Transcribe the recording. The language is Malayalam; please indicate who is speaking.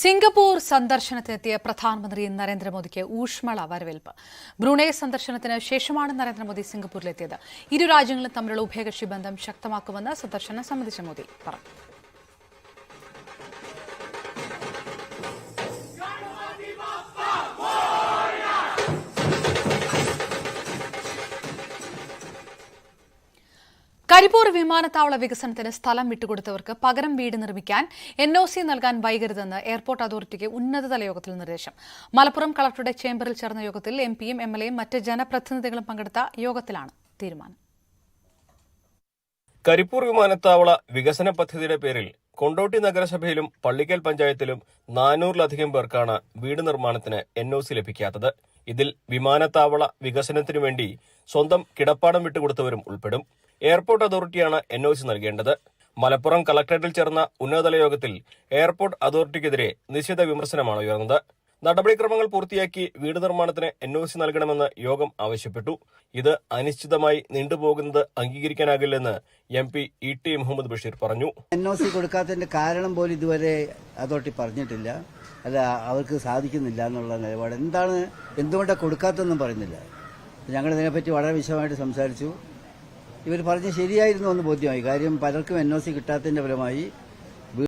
Speaker 1: സിംഗപ്പൂർ സന്ദർശനത്തിനെത്തിയ പ്രധാനമന്ത്രി നരേന്ദ്രമോദിക്ക് ഊഷ്മള വരവേൽപ്പ്. ബ്രൂണൈ സന്ദർശനത്തിന് ശേഷമാണ് നരേന്ദ്രമോദി സിംഗപ്പൂരിലെത്തിയത്. ഇരു രാജ്യങ്ങളും തമ്മിലുള്ള ഉഭയകക്ഷി ബന്ധം ശക്തമാക്കുമെന്ന് സന്ദർശനം സംബന്ധിച്ച മോദി പറഞ്ഞു. കരിപ്പൂർ വിമാനത്താവള വികസനത്തിന് സ്ഥലം വിട്ടുകൊടുത്തവർക്ക് പകരം വീട് നിർമ്മിക്കാൻ എൻ ഒ സി നൽകാൻ വൈകരുതെന്ന് എയർപോർട്ട് അതോറിറ്റിക്ക് ഉന്നതതല യോഗത്തിൽ നിർദ്ദേശം. മലപ്പുറം കളക്ടറുടെ ചേംബറിൽ ചേർന്ന യോഗത്തിൽ എം പിയും എം എൽ എയും മറ്റ് ജനപ്രതിനിധികളും പങ്കെടുത്ത യോഗത്തിലാണ് തീരുമാനം.
Speaker 2: കരിപ്പൂർ വിമാനത്താവള വികസന പദ്ധതിയുടെ പേരിൽ കൊണ്ടോട്ടി നഗരസഭയിലും പള്ളിക്കൽ പഞ്ചായത്തിലും നാനൂറിലധികം പേർക്കാണ് വീട് നിർമ്മാണത്തിന് എൻ ഒ സി ലഭിക്കാത്തത്. ഇതിൽ വിമാനത്താവള വികസനത്തിനു വേണ്ടി സ്വന്തം കിടപ്പാടം വിട്ടുകൊടുത്തവരും ഉൾപ്പെടും. എയർപോർട്ട് അതോറിറ്റിയാണ് എൻ ഒ സി നൽകേണ്ടത്. മലപ്പുറം കളക്ടറേറ്റിൽ ചേർന്ന ഉന്നതതല യോഗത്തിൽ എയർപോർട്ട് അതോറിറ്റിക്കെതിരെ നിശ്ചിത വിമർശനമാണ് ഉയർന്നത്. നടപടിക്രമങ്ങൾ പൂർത്തിയാക്കി വീട് നിർമ്മാണത്തിന് എൻ ഒ സി നൽകണമെന്ന് യോഗം ആവശ്യപ്പെട്ടു. ഇത് അനിശ്ചിതമായി നീണ്ടുപോകുന്നത് അംഗീകരിക്കാനാകില്ലെന്ന് M P E T Muhammad Basheer പറഞ്ഞു.
Speaker 3: എൻ ഒ സി കൊടുക്കാത്തതിന്റെ കാരണം പോലും ഇതുവരെ അതോറിറ്റി പറഞ്ഞിട്ടില്ല. അല്ല അവർക്ക് സാധിക്കുന്നില്ല എന്നുള്ള നിലപാട്. എന്താണ് എന്തുകൊണ്ടാണ് കൊടുക്കാത്തതെന്നും പറയുന്നില്ല. ഞങ്ങൾ ഇതിനെപ്പറ്റി വളരെ വിശദമായിട്ട് സംസാരിച്ചു. ഇവർ പറഞ്ഞ് ശരിയായിരുന്നു എന്ന് ബോധ്യമായി. കാര്യം പലർക്കും എൻ ഒ സി കിട്ടാത്തതിന്റെ ഫലമായി